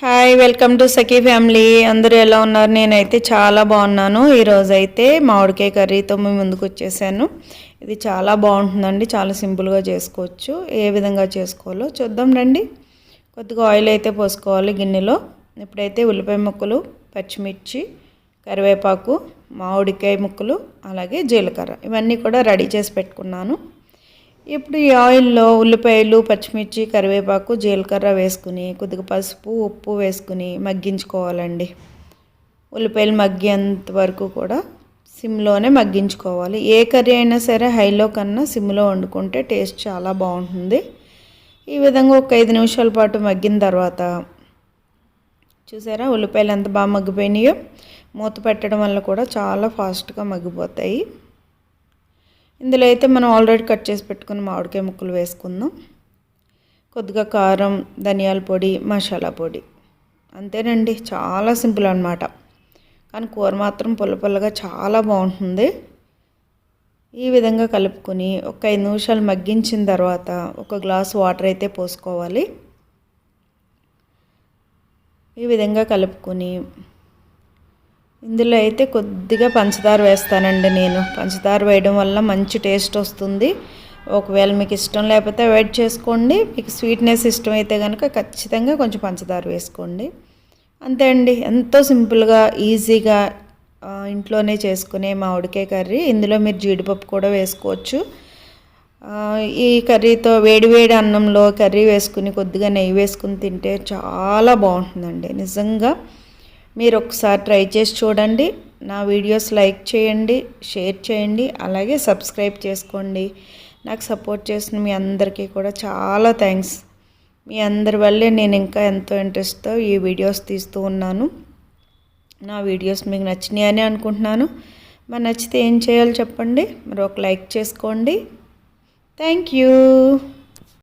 Hi welcome to Sakhi family అందరూ ఎలా ఉన్నారు? నేనైతే చాలా బాగున్నాను. ఈరోజు అయితే మామిడికాయ కర్రీతో మేము ముందుకు వచ్చేసాను. ఇది చాలా బాగుంటుందండి. చాలా సింపుల్గా చేసుకోవచ్చు. ఏ విధంగా చేసుకోవాలో చూద్దాం రండి. కొద్దిగా ఆయిల్ అయితే పోసుకోవాలి గిన్నెలో. ఇప్పుడైతే ఉల్లిపాయ ముక్కలు పచ్చిమిర్చి కరివేపాకు మామిడికాయ ముక్కలు అలాగే జీలకర్ర. ఇవన్నీ కూడా రెడీ చేసి పెట్టుకున్నాను. ఇప్పుడు ఈ ఆయిల్లో ఉల్లిపాయలు పచ్చిమిర్చి కరివేపాకు జీలకర్ర వేసుకుని కొద్దిగా పసుపు ఉప్పు వేసుకుని మగ్గించుకోవాలండి. ఉల్లిపాయలు మగ్గేంత వరకు కూడా సిమ్లోనే మగ్గించుకోవాలి. ఏ కర్రీ అయినా సరే హైలో కన్నా సిమ్లో వండుకుంటే టేస్ట్ చాలా బాగుంటుంది. ఈ విధంగా ఒక ఐదు నిమిషాల పాటు మగ్గిన తర్వాత చూసారా ఉల్లిపాయలు ఎంత బాగా మగ్గిపోయినాయో? మూత పెట్టడం వల్ల కూడా చాలా ఫాస్ట్గా మగ్గిపోతాయి. ఇందులో అయితే మనం ఆల్రెడీ కట్ చేసి పెట్టుకున్న మామిడికాయ ముక్కలు వేసుకుందాం. కొద్దిగా కారం ధనియాల పొడి మసాలా పొడి. అంతేనండి చాలా సింపుల్ అనమాట కానీ కూర మాత్రం పుల్ల పుల్లగా చాలా బాగుంటుంది. ఈ విధంగా కలుపుకొని ఒక ఐదు నిమిషాలు మగ్గించిన తర్వాత ఒక గ్లాస్ వాటర్ అయితే పోసుకోవాలి. ఈ విధంగా కలుపుకొని ఇందులో అయితే కొద్దిగా పంచదార వేస్తానండి నేను. పంచదార వేయడం వల్ల మంచి టేస్ట్ వస్తుంది. ఒకవేళ మీకు ఇష్టం లేకపోతే అవాయిడ్ చేసుకోండి. మీకు స్వీట్నెస్ ఇష్టం అయితే కనుక ఖచ్చితంగా కొంచెం పంచదార వేసుకోండి. అంతే అండి. ఎంతో సింపుల్గా ఈజీగా ఇంట్లోనే చేసుకునే మామిడికాయ కర్రీ. ఇందులో మీరు జీడిపప్పు కూడా వేసుకోవచ్చు. ఈ కర్రీతో వేడి వేడి అన్నంలో కర్రీ వేసుకుని కొద్దిగా నెయ్యి వేసుకుని తింటే చాలా బాగుంటుందండి. నిజంగా మీరు ఒకసారి ట్రై చేసి చూడండి. నా వీడియోస్ లైక్ చేయండి షేర్ చేయండి అలాగే సబ్స్క్రైబ్ చేసుకోండి. నాకు సపోర్ట్ చేసిన మీ అందరికీ కూడా చాలా థ్యాంక్స్. మీ అందరి వల్లే నేను ఇంకా ఎంతో ఇంట్రెస్ట్తో ఈ వీడియోస్ తీస్తూ ఉన్నాను. నా వీడియోస్ మీకు నచ్చినాయని అనుకుంటున్నాను. మరి నచ్చితే ఏం చేయాలో చెప్పండి. మరి ఒక లైక్ చేసుకోండి. Thank you.